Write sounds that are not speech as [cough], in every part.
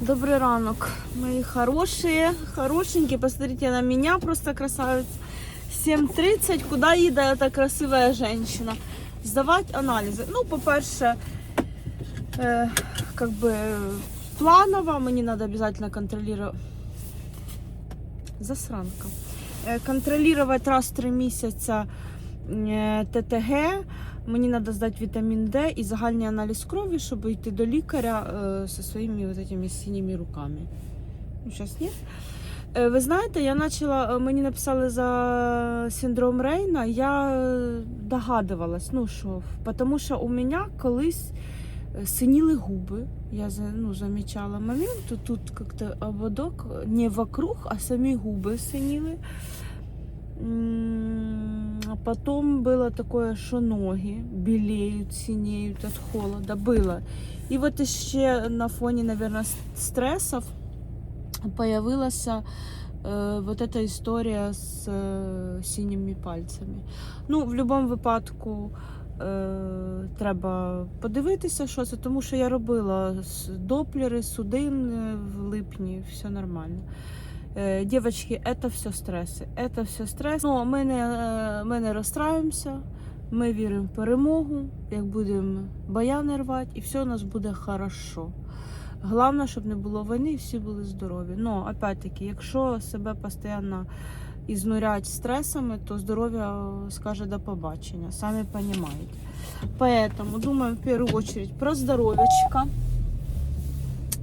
Добрый ранок, мои хорошие, хорошенькие. Посмотрите на меня, просто красавица. 7.30, куда їде эта красивая женщина? Сдавать анализы. Ну, по-перше, э, как бы планово, мне надо обязательно контролировать. Засранка. Э, контролировать раз в три месяца э, ТТГ. Мені треба здати вітамін Д і загальний аналіз крові, щоб йти до лікаря е, зі своїми вот этими синіми руками. Ну, зараз ні. Е, ви знаєте, я почала, е, мені написали за синдром Рейна, я догадувалась, ну що, тому що у мене колись синіли губи. Я ну, замічала момент, тут, тут як-то ободок не вокруг, а самі губи синіли. М, А потом было такое, что ноги белеют, синеют от холода. Было. И вот еще на фоне, наверное, стрессов появилась э, вот эта історія з е, синіми пальцями. Ну, в будь-якому випадку е, треба подивитися, що це, тому що я робила с- доплери, судин е, в липні, все нормально. Е, Дівчатки, це все стреси. Це все стрес. Ну, ми не, е, ми не розстраюємося, ми віримо в перемогу, як будемо баяни рвати, і все у нас буде хорошо. Головне, щоб не було війни і всі були здорові. Ну, опять-таки, якщо себе постійно ізнурять стресами, то здоров'я скаже до побачення, самі розумієте. Поэтому думаем в первую очередь про здоров'ячка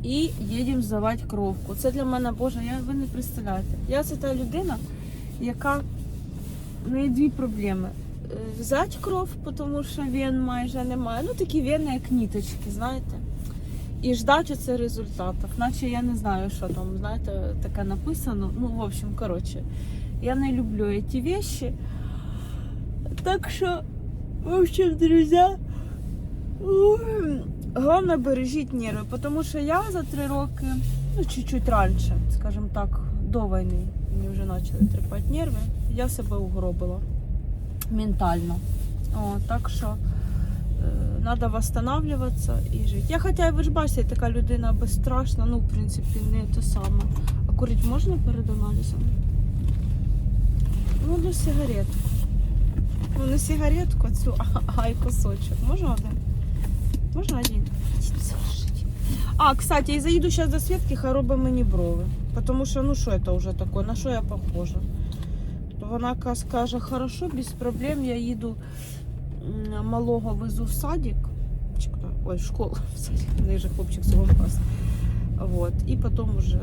і їдемо здавати кровку. Це для мене, Боже, я, ви не представляєте. Я це та людина, яка в дві проблеми. Е, Взяти кров, тому що вен майже немає. Ну такі вени, як ніточки, знаєте. І ждати це результатів. Наче я не знаю, що там, знаєте, таке написано. Ну, в общем, коротше, я не люблю ці вещи. Так що, в общем, друзі, Головне бережіть нерви, тому що я за три роки, ну чуть-чуть раніше, скажімо так, до війни, мені вже почали тріпати нерви, я себе угробила ментально. О, так що треба восстанавливатися і жити. Я хоча ви ж бачите, така людина безстрашна, ну, в принципі, не те саме. А курити можна перед аналізом? Ну, ну сигаретку. Ну, не сигаретку, цю, а, а й кусочок. Можна один? Можно один? А, кстати, и заеду сейчас до Светки, хай робить мені брови. Потому що, ну що это уже такое, на що я похожа? То вона ка- скаже, хорошо, без проблем, я їду малого везу в садик. Ой, в школу. [laughs] В садик. В неї же хлопчик свого класу. Вот. И потом уже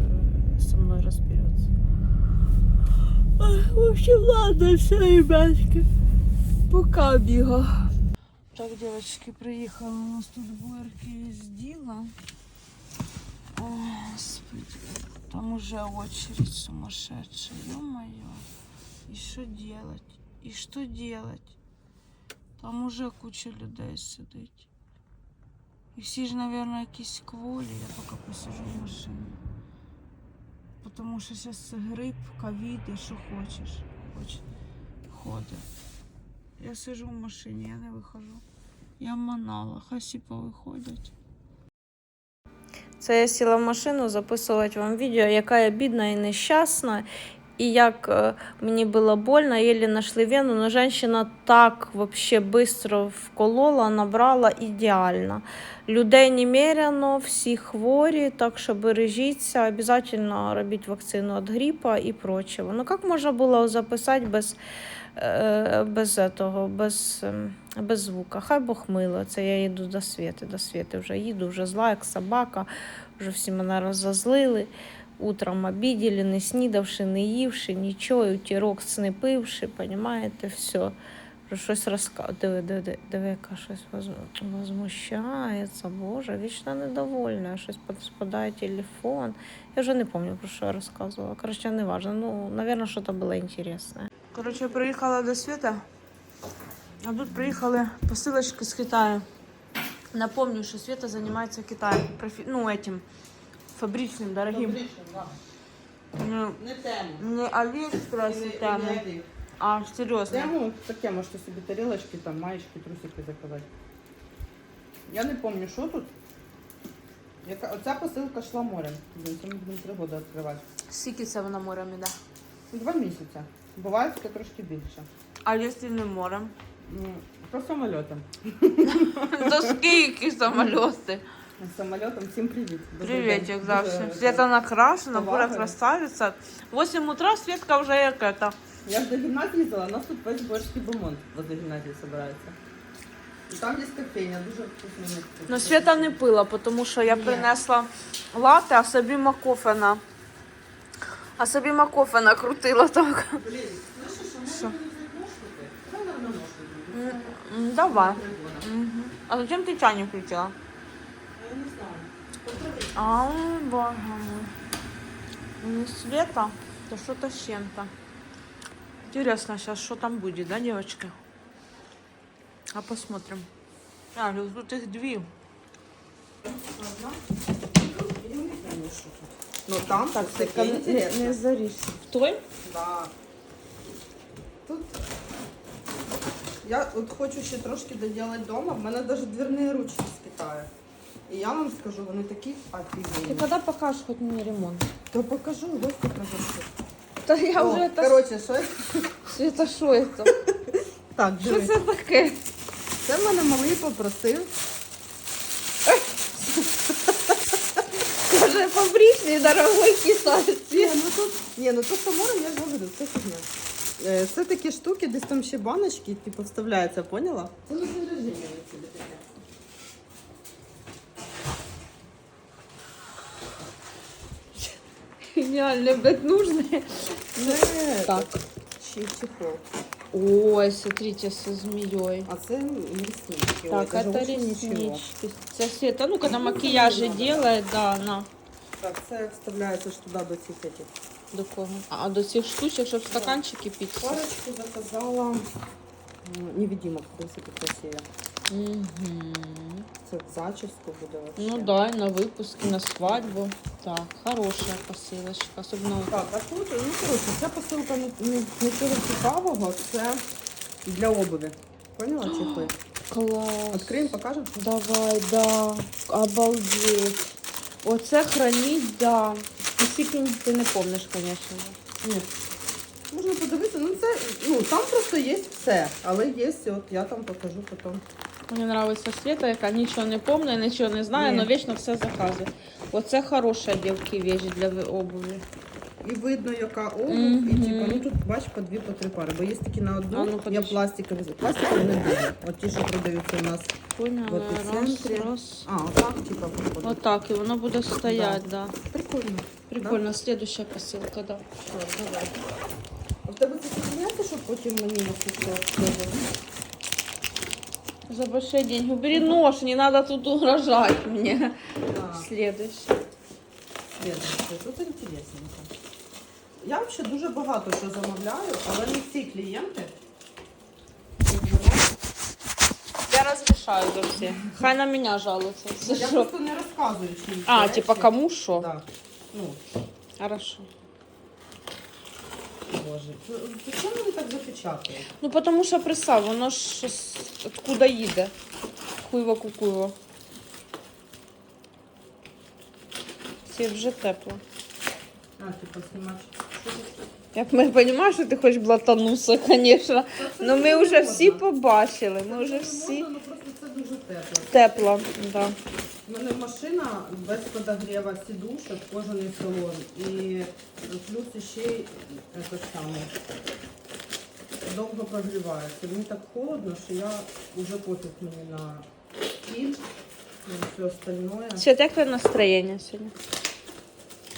со мной разберется. В общем, ладно, все, ребятки. Пока бігав. Так, девочки, приїхали. У нас тут бурки з діла. О, Господи, там уже очередь сумасшедшая, ё-моё. И что делать? И что делать? Там уже куча людей сидить. І всі ж, наверное, якісь кволі, я поки посижу в машині. Потому що зараз грип, ковід і що хочеш. Хоч ходить. Я сижу в машині, я не виходжу. Я манала, хай всі повиходять. Це я сіла в машину записувати вам відео, яка я бідна і нещасна. І як е, мені було больно, єлі знайшли вену, но жінка так вообще быстро вколола, набрала ідеально. Людей немерено, всі хворі, так що бережіться, обов'язково робіть вакцину від грипа і прочего. Ну як можна було записати без, без этого, без, ем, без звука? Хай Бог мило, це я їду до світи, до світи вже їду, вже зла, як собака, вже всі мене розозлили. Утром обіділи, не снідавши, не ївши, нічого, утірок не пивши, понімаєте, все. Про щось розказує. Диви, диви, диви, яка щось воз- возмущається, Боже, вічно недовольна, щось спадає телефон. Я вже не пам'ятаю, про що я розказувала. Коротше, не важно. Ну, наверное, щось було інтересне. Коротше, я приїхала до світа, а тут приїхали посилочки з Китаю. Напомню, що Света займається Китаєм, профі... ну, этим, фабричним, дорогим. Ну, Не тему. не Алиэкспресс І не- тему, не а серйозно. Тему таке, можете собі тарілочки, там, маєчки, трусики заказати. Я не пам'ятаю, що тут. Яка... Оця посилка йшла морем. Це ми будемо три роки відкривати. Скільки це вона морем іде? Два місяці. Буває таке трошки більше. А якщо не морем? Ну, Про самольотом. То скільки самоліти? Самольотом всім привіт. Добрий день. да, Дуже всем. Света накрашена, Повага. Бура красавица. В 8 утра Светка уже як это. Я ж до гімназії їздила, у нас тут весь борський бомонд возле гімназії збирається. І там є кофейня, дуже напиток. Ну, Света не пила, тому що я Ні. принесла лати, а собі макофена. А собі макофена крутила так. Блін, слышиш, а Що? може мені взяти ножки? Давай, наверное, ножки. М, м, Давай. Прикольно. Мгм. А зачем ты чайник включила? Я не знаю. Попробуй. А, боже мой. Не Света, то что-то с чем-то. Интересно сейчас, что там будет, да, девочки? А посмотрим. А, ну, тут их две. Одна. Я не знаю, що тут. Ну там так, таке інтересно. заришься. В той? Да. Тут я от хочу ще трошки доділати вдома. В мене навіть двірні ручки з Китаю. І я вам скажу, вони такі Ты офігенні. когда покажешь хоть мне ремонт? То покажу, ловко продавцю. Да я О, уже это... Коротше, що? Света, что это? Так, Что дивись. это такое? Це в мене малий попросив. Скажи, побришь дорогой китайцы. Ні, ну тут, ні, ну то самора, я ж говорю, це фігня. Е, Це такі штуки, десь там ще баночки, типу, вставляються, поняла? Це на день рождення на собі таке. Гениально, блядь, нужные. Це Так. Чи чехол. Ой, смотрите, со змеей. А це реснички. Так, Ой, даже это очень ничего. реснички. Це Света, ну, когда макияжи делает, да, на. Так, це вставляється ж туди до цих этих. До кого? А до цих штучок, щоб стаканчики пить. Парочку заказала м, невидимок, в принципі, красиві. Угу. Це в зачіску буде вообще. Ну да, и на выпуск, и на свадьбу. Так, хорошая посылочка. Особенно Так, а тут, ну коротше, ця посилка не, не, нічого цікавого, це для обуви. Поняла, чехли? [gasps] класс. Відкриємо, покажемо? Давай, да. Обалдеть. Оце храніть, да. І скільки ти не помниш, звісно. Ні. Можна подивитися, ну це, ну там просто є все, але є, от я там покажу потім. Мені подобається Світа, яка нічого не помне, нічого не знає, Ні. але вічно все заказує. Оце хороша дівки вежі для обуви. І видно, яка обув, і Мгм. типу, ну тут бач по дві, по три пари, бо є такі на одну, А ну, я подожди. пластикові, пластикові не дуже. От ті, що продаються у нас. Поняла, В раз, епіцентрі. раз. А, отак, типу, виходить. Отак, і воно буде стояти, да. Прикольно. Прикольно, следующая посилка, да. Що, давай. А в тебе це сохраняється, щоб потім мені на кухню За большие деньги. Убери нож, не надо тут угрожать мне. Следующий. Следующее. Тут інтересненько. Я взагалі дуже багато що замовляю, але не всі клієнти. Я разрешаю за все. Хай на меня жалуются. если Я что. просто не розказую, чи їх А, речі. типа кому что? Да. Ну, Хорошо. боже. Ну, Чому вони так запечатують? Ну потому що присав, воно ж з- откуда їде. Хуйво кукуйво. Все вже тепло. А, типа знімати. Я ми розумію, що ти хочеш блатануса, звісно. Ну ми вже всі побачили. Ми вже всі ну просто це дуже тепло. тепло. Да. У мене машина без подогріва сідушок, кожаний салон. І плюс ще й це саме. Довго прогрівається. Мені так холодно, що я вже пофіг мені на піль і все остальное. Як твоє настроєння сьогодні?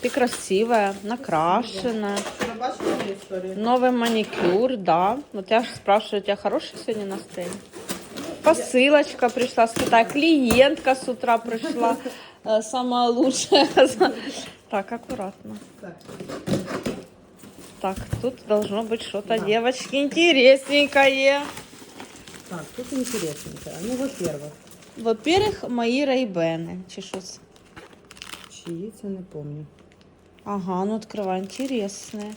Ти красива, накрашена, Ви бачили мою історію? новий манікюр, да. Вот я спрашиваю, у тебя хорошее сегодня настроение? Посылочка пришла с Китая, клиентка с утра пришла, э, самая лучшая. Так, аккуратно. Так. Так, тут должно быть что-то, Да. девочки, интересненькое. Так, тут интересненько. Ну, во-первых, Во-первых, мои рейбены. Чи що це? чиї це не помню. Ага, ну открывай, интересные.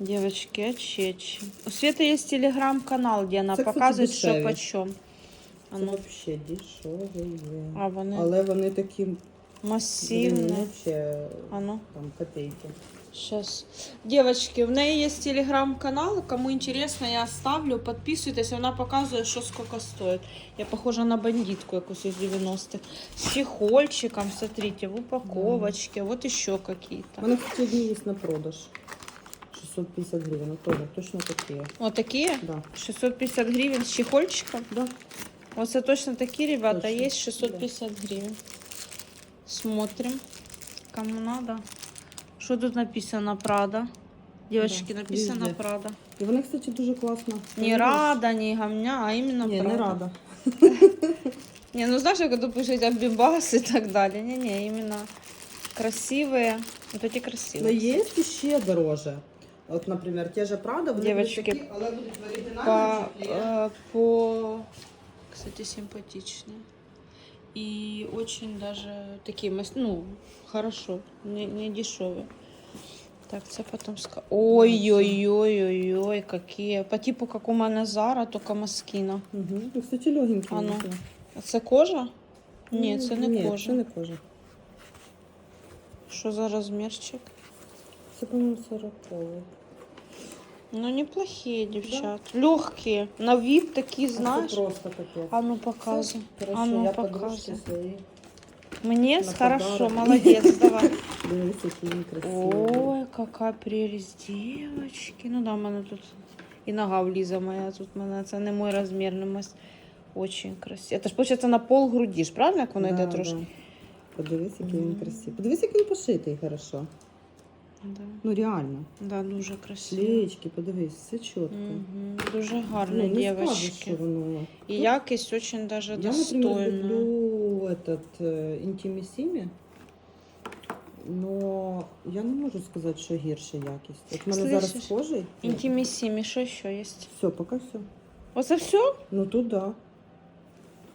Девочки, очечи. У Светы есть телеграм-канал, где она Это, кстати, показывает, что дешевле. почем. А Це ну. взагалі дешеві. А вони Але вони такі масивні. взагалі А ну. там копейки. Сейчас. Девочки, в неї є телеграм-канал. Кому интересно, я оставлю. Подписуйтесь, вона показує, що сколько стоїть. Я похожа на бандитку якусь із 90-х. З чехольчиком, смотрите, в упаковочке. Вот еще какие-то. кстати, одні є на продаж. 650 гривень, ну, тоже точно такі. Вот такие. Да. 650 гривен с чехольчиком. Да. Вот это точно такие, ребята, Точно, есть 650 гривен. Смотрим, кому надо. Что тут написано? Прада. Девочки, Да, написано везде. Прада. І вони, кстати, дуже класно. Не рада, не гамня, а именно Ні, Прада. не рада. [laughs] Не, ну знаешь, как тут пишут Абибас и так далее. Не-не, именно красивые. Вот эти Ну, красивые. є ще дороже. От, наприклад, ті же Прада, вони Дівочки, будуть такі, але будуть в По, оригінальному чехлі. э, по, кстати, симпатичные. И очень даже такие, мас- ну, хорошо, не, не дешевые. Так, це потом ска... Ой-ой-ой-ой-ой, какие. По типу, как у мене Зара, только маскіна. Угу. Ну, кстати, легенькі. А ну. вони. А це кожа? Ні, це не Ні, кожа. це не кожа. Що за розмірчик? Це, по-моєму, 40 Ну, неплохие, девчат. Легкие. На вид такие, знаешь. Це просто капець. А ну показывай. Хорошо, А ну я показывай. подружки свої. Мне На хорошо, подарок. молодец, давай. Дивись, які він красиві. [laughs] Ой, какая прелесть, девочки. Ну да, в мене тут і нога вліза моя, тут в мене це не мой розмір, не мас- Очень красиво. Это ж, получается, на пол груді ж, правильно, як воно йде трошки? Да. Подивись, який він Мгм. красивий. Подивись, як він пошитий хорошо. Да. Ну реально. да, дуже красиво. Шлечки, подивись, все чітко. Мгм, Дуже гарно, Ну, не скажеш, девочки. що воно. І якість очень даже Я, например, достойна. люблю этот э, Intimissimi, но я не можу сказати, що гірша якість. От в мене зараз Слышиш? схожий. Інтимісімі, що ще є? Все, поки все. Оце все? Ну тут да.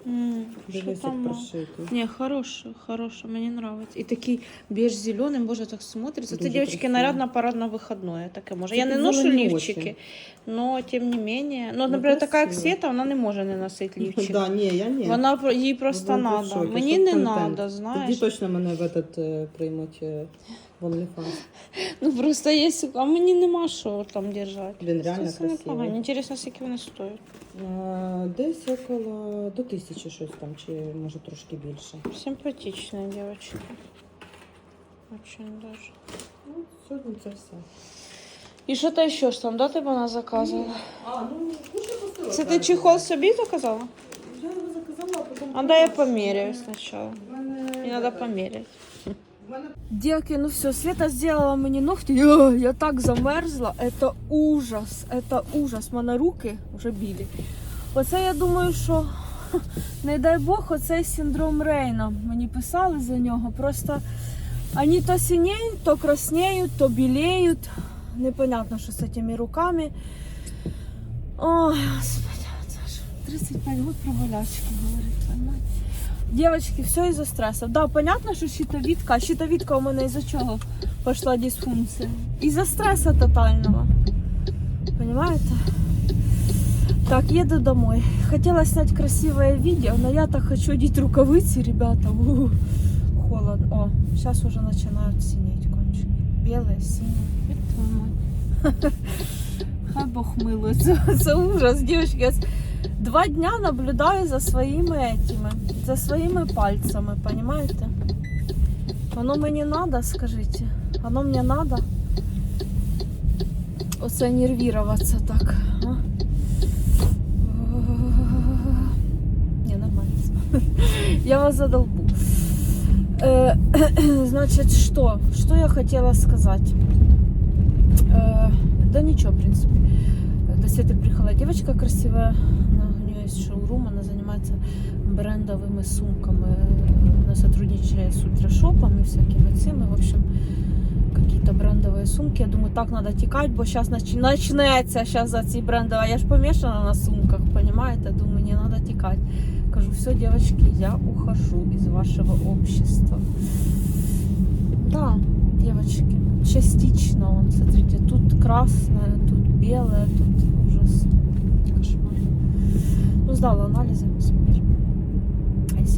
М, Що Дивись, там? як мало? прошитий. Не, хороший, хороший, мне нравится. И такий беж зеленый, боже, так смотрится. Это Дуже девочки красиво. наряд на парад на выходное. Так и може. Я Це не під ношу зелені лівчики, очі. но тем не менее. Ну, Ну, наприклад, така як красиво. Света, вона не може не носити [laughs] лівчик. Да, ні, я ні. Вона про- їй просто Буду в надо. шокі, Мені щоб не контент. надо, Тоді знаєш. точно мене в этот е, приймуть е, в OnlyFans. [laughs] Ну просто є, а мені нема що там держати. Він реально Це непогано. красивий. Інтересно, скільки вони стоять. Е, Десь около до тисячі щось там, чи може трошки більше. Симпатичні дівчатки. Очень даже. Ну, сьогодні це все. І що ти ще ж там, да, ти вона заказувала? А, ну, кушай посила. Це ти чехол собі заказала? Я його заказала, а потім... А да я померяю сначала. В мене... Мне Девки, ну все, Света сделала мне ногти. Я, я так замерзла. Это ужас. Это ужас. Мене руки вже білі. Оце я думаю, що [laughs] не дай Бог, оцей синдром Рейна. Мені писали за нього. Просто вони то синеють, то краснеють, то білеють. Непонятно, що з цими руками. Ой, господи, це ж 35 год про болячки говорить? Девочки, все из-за стресса. Да, понятно, что щитовидка. А щитовидка у меня из-за чего пошла дисфункция? Из-за стресса тотального. Понимаете? Так, еду домой. Хотела снять красивое видео, но я так хочу одеть рукавицы, ребята. У, холодно. О, сейчас уже начинают синеть кончики. Белые, синие. Ёб твою [laughs] мать. Хай Бог милує. Це, [laughs] це ужас, дівчатки. Я с- Два дня наблюдаю за своїми этими, за своїми пальцами, понимаете? Воно мені надо, скажіть? Воно мені надо? Оце нервіруватися так. А? Не, нормально. [laughs] Я вас задолбу. Э, Значит, [clears throat] что? Что я хотела сказать? Э, Да ничего, в принципе. До Светы приехала девочка красивая. Она, у нее есть шоурум, она занимается брендовыми сумками. Она сотрудничает с ультрашопами всякими цими. В общем, какие-то брендовые сумки. Я думаю, так надо тікати, бо зараз начнеться сейчас за ці брендові. Я ж помешана на сумках, понимаете? Думаю, не надо тікати. Кажу, все, девочки, я ухожу из вашего общества. Да, девочки, частично, вон, смотрите, тут красное, тут белое, тут ужас, кошмар. Ну, сдала анализы,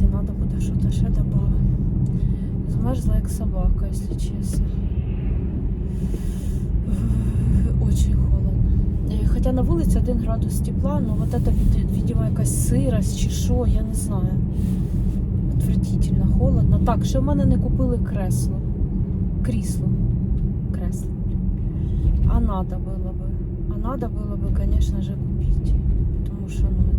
посмотрим. якщо треба буде щось ще додати. Змерзла як собака, якщо чесно. Очень холодно. Е, Хоча на вулиці 1 градус тепла, но вот это, вид- видимо, якась сирость чи що, я не знаю. Отвратительно, холодно. Так, ще в мене не купили кресло. Крісло. Кресло. А надо было бы. А надо было бы, конечно же, купить. Потому что, ну,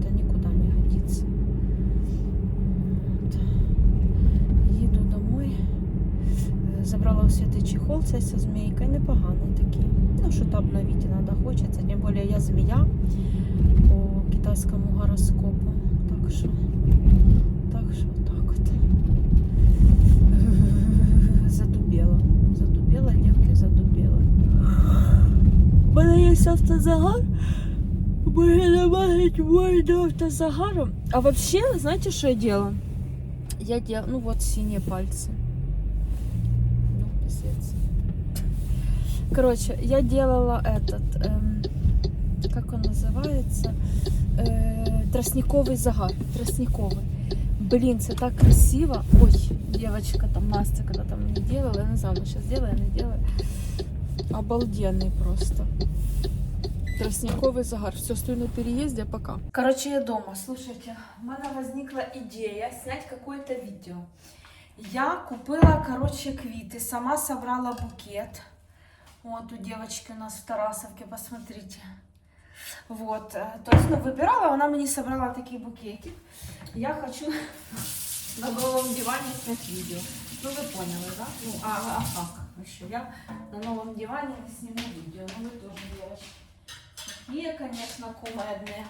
Забрала у Світи чехол цей зі змійкою, непоганий такий. Ну, що там на віді треба хочеться. Тим більше я змія по китайському гороскопу. Так що, так що, так от. [laughs] Задубела. Задубела, дівки, задубела. У мене є автозагар. Мені намагать мой автозагаром. А вообще, знаете, что я делала? Я делала, ну вот синие пальцы Ну, пиздец. Короче, я делала этот, эм, как он называется, Э, тростниковый загар, тростниковый. Блин, это так красиво. Ой, девочка там, Настя, когда там не делала, я не знаю, она сейчас делает, не делает. Обалденный просто. Тростниковый загар. Все, стою на переезде, пока. Короче, я дома. Слушайте, у меня возникла идея снять какое-то видео. Я купила, короче, квиты, сама собрала букет. Вот у девочки у нас в Тарасовке, посмотрите. Вот, э, то есть, ну, выбирала, она мне собрала такие букетик. Я хочу [laughs] на новом диване снять видео. Ну, вы поняли, да? Ну, а, а как еще? Я на новом диване сниму видео. Ну, вы тоже, девочки. Такие, конечно, кумедные.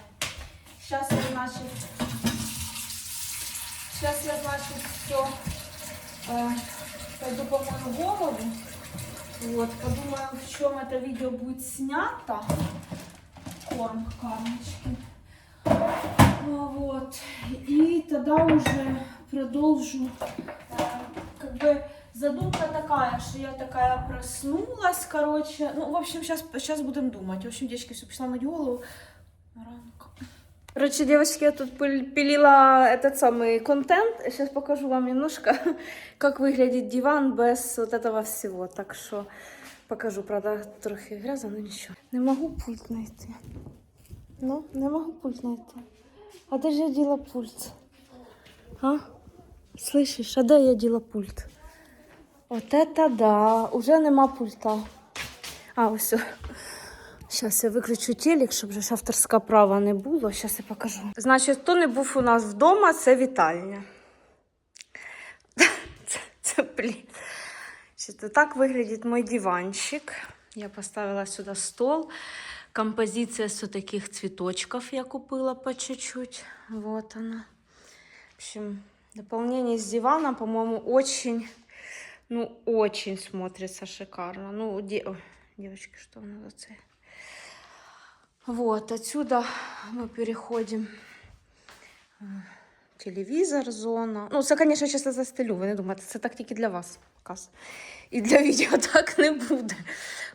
Сейчас я, значит, сейчас я, значит, все пойду помою голову. Вот, подумаю, в чем это видео будет снято. Корм камочки. Ну, Вот. И тогда уже продолжу. Э, Как бы задумка такая, что я такая проснулась, короче. Ну, в общем, сейчас, сейчас будем думать. В общем, девочки, все пошла мыть голову. Ранка. Короче, девочки, я тут пил- пилила этот самый контент. Сейчас покажу вам немножко, [laughs] как выглядит диван без вот этого всего. Так что покажу, правда, трохи грязно, но ничего. Не могу пульт найти. Ну, не можу пульт найти. А де ж я діла пульт? А? Слышиш, а де я діла пульт? От это да, уже нема пульта. А, ось. Зараз я виключу телек, щоб вже ж авторська права не було. Зараз я покажу. Значить, хто не був у нас вдома, це вітальня. [laughs] Це, це блін. Так виглядить мой диванчик. Я поставила сюди стол. Композиция с таких цветочков я купила по чуть-чуть. Вот она. В общем, дополнение с дивана, по-моему, очень, ну, очень смотрится шикарно. Ну, де- ой, девочки, что у нас за цель? Вот, отсюда мы переходим. э, Телевізор, зона. Ну, це, звісно, чисто застелю. Ви не думаєте, це так тільки для вас показ. І для відео [laughs] так не буде.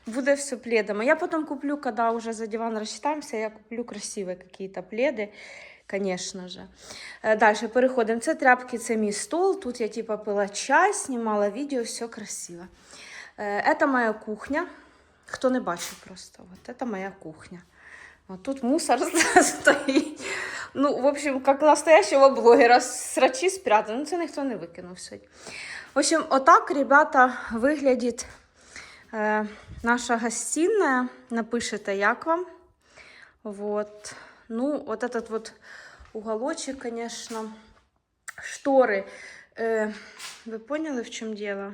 Буде все пледом. А я потім куплю, коли вже за диван розчитаємося, я куплю красиві якісь пледи, звісно же. Далі переходимо. Це тряпки, це мій стол. Тут я типа пила чай, знімала відео, все красиво. Е, Це моя кухня. Хто не бачив просто. Вот це моя кухня. Вот тут мусор [laughs] стоїть. Ну, в общем, как настоящего блогера, срачі спрятані. Ну, це ніхто не викинув сьогодні. В общем, отак, ребята, виглядить е, наша гостиная. Напишите, як вам. Вот. Ну, вот этот вот уголочек, конечно. Шторы. Е, ви поняли, в чому дело?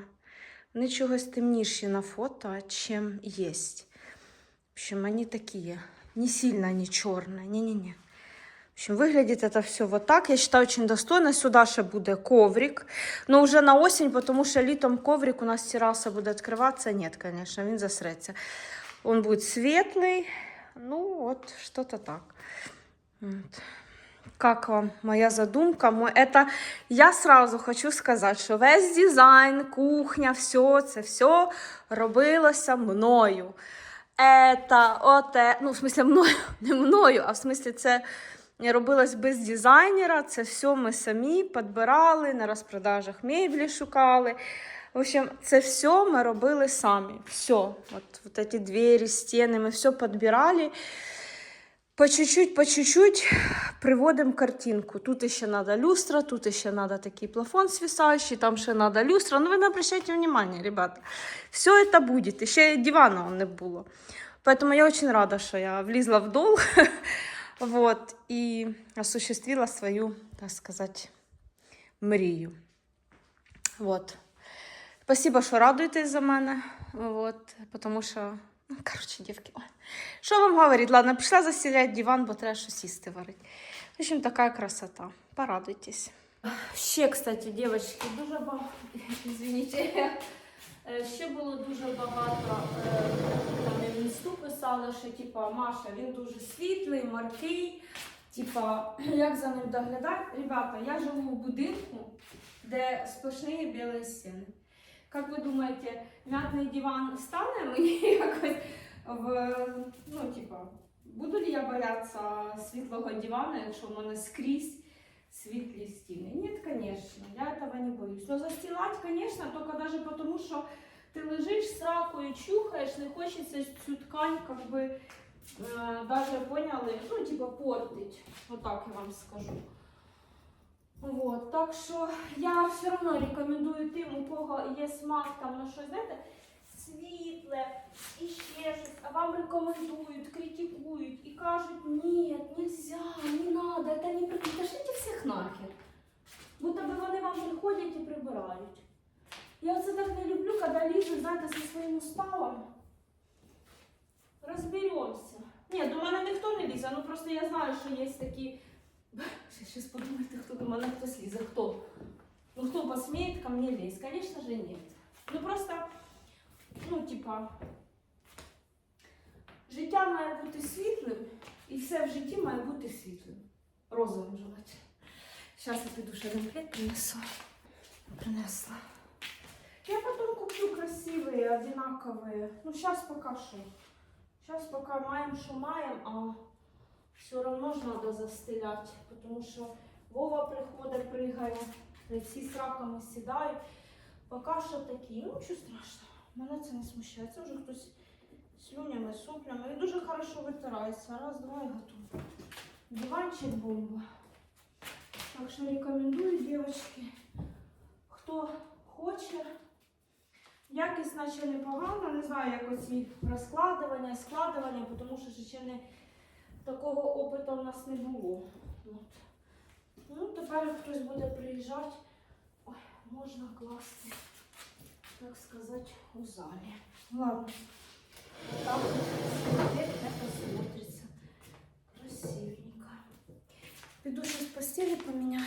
Вони чогось на фото, чим є. В общем, вони такі Не сильно они черные. Не-не-не. В общем, выглядит это все вот так. Я считаю, очень достойно. Сюда ще буде коврик. Но уже на осень, потому что летом коврик у нас терраса буде открываться. Нет, конечно, він засреться. Он будет светлый. Ну, вот что-то так. Вот. Как вам моя задумка? Мой... Это я сразу хочу сказати, що весь дизайн, кухня, все це все робилося мною. Это, оте, ну, в смысле, мною, [laughs] не мною, а в смысле, це не робилось без дизайнера. Це все ми самі підбирали, на розпродажах меблі шукали. В общем, це все ми робили самі. Все. От, вот эти двері, стіни, ми все підбирали. По чуть-чуть, по чуть-чуть приводимо картинку. Тут ще надо люстра, тут ще надо такий плафон свисающий, там ще надо люстра. Ну, ви не обращайте внимания, ребята. Все это будет. Ще дивана не було. Поэтому я очень рада, что я влезла в долг [laughs] вот, и осуществила свою, так сказать, мрію. Вот. Спасибо, що радуєтесь за мене. Вот, потому що, ну, короче, дівки. Що вам говорить? Ладно, пішла застеляти диван, бо треба щось їсти варити. В общем, така красота. Порадуйтесь. Ще, кстати, дівчатки, дуже багато. [laughs] Извините. Е, Ще було дуже багато. е, Там в інсту писали, що типа Маша, він дуже світлий, маркий. Типа, [clears throat] як за ним доглядати? Ребята, я живу в будинку, де сплошні білі стіни. Як ви думаєте, м'ятний диван стане мені якось [laughs] в. Ну, типа, буду ли я боятися світлого дивана, якщо в мене скрізь світлі стіни? Нет, конечно, я этого не боюсь. Но застилать, конечно, только даже потому, что ты лежишь с ракою, чухаешь, не хочется цю ткань, как бы, э, даже поняли, ну, типа, портить. Вот так я вам скажу. Вот, так що я все одно рекомендую тим, у кого є смак там на щось, знаєте, світле і ще щось, а вам рекомендують, критикують і кажуть, ні, нельзя, не надо, это не при- Пошлите всіх нахер. Будто би вони вам приходять і прибирають. Я це так не люблю, коли лізуть, знаєте, зі своїм уставом. Розберемося. Ні, до мене ніхто не лізе, ну просто я знаю, що є такі. Сейчас подумайте, кто до мене хтось лізе. Хто? Ну кто посмеет ко мне лезть? Конечно же нет. Ну просто, ну типа, життя має бути світлим, і все в житті має бути світлим. Розовим желательно. Зараз я піду ще конфет принесу. Принесла. Я потом куплю красивые, одинаковые. Ну, сейчас пока что. Сейчас пока маем, что маем, а все равно ж надо застелять, потому що Вова приходить, пригає, всі з раками сідають. Поки що такі, ну нічого страшного. Мене це не смущає. Це вже хтось слюнями, соплями. І дуже хорошо витирається. Раз, два і готово. Диванчик бомба. Так що рекомендую, дівчатки, хто хоче. Якість наче непогана, не знаю, як оці розкладування, складування, тому що ще не такого опиту в нас не було. От. Ну, тепер хтось буде приїжджати, ой, можна класти, так сказати, у залі. Ладно. Так, теперь это смотрится красивенько. Піду щось постілі поміняю.